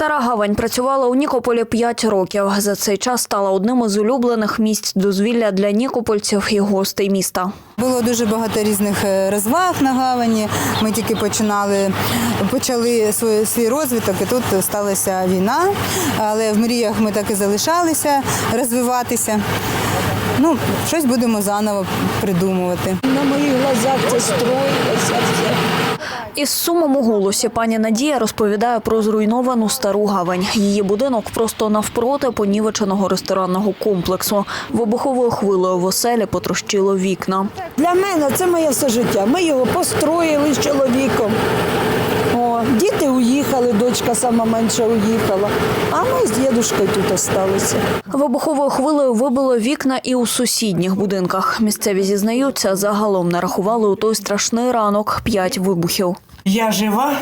Стара гавань працювала у Нікополі 5 років. За цей час стала одним із улюблених місць дозвілля для нікопольців і гостей міста. Було дуже багато різних е, розваг на гавані. Ми тільки починали, почали свій, свій розвиток, і тут сталася війна. Але в мріях ми так і залишалися розвиватися. Ну, щось будемо заново придумувати. На моїх глазах це строїлося. Із сумом у голосі пані Надія розповідає про зруйновану стару гавань. Її будинок просто навпроти понівеченого ресторанного комплексу. Вибуховою хвилею в оселі потрощило вікна. Для мене це моє все життя. Ми його построїли з чоловіком. О, діти уїхали, дочка сама менша уїхала. А ми з дідушкою тут залишилися. Вибуховою хвилею вибило вікна і у сусідніх будинках. Місцеві зізнаються, загалом нарахували у той страшний ранок п'ять вибухів. Я жива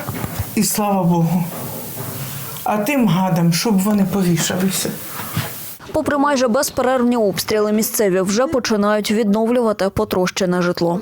і слава Богу. А тим гадам, щоб вони повішалися. Попри майже безперервні обстріли, місцеві вже починають відновлювати потрощене житло.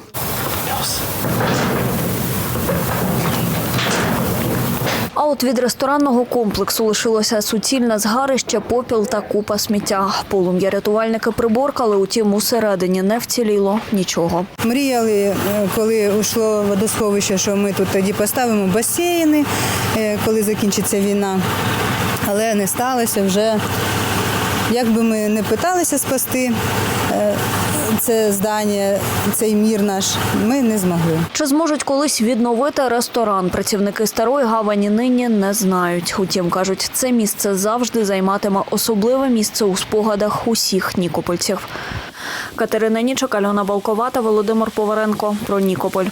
От від ресторанного комплексу лишилося суцільне згарище, попіл та купа сміття. Полум'я рятувальники приборкали, утім усередині не вціліло нічого. Мріяли, е, коли йшло водосховище, що ми тут тоді поставимо басейни, е, коли закінчиться війна. Але не сталося вже. Як би ми не питалися спасти це здання, цей мір наш, ми не змогли. Чи зможуть колись відновити ресторан? Працівники старої гавані нині не знають. Утім, кажуть, це місце завжди займатиме особливе місце у спогадах усіх нікопольців. Катерина Нічок, Альона Балковата, Володимир Поваренко про Нікополь.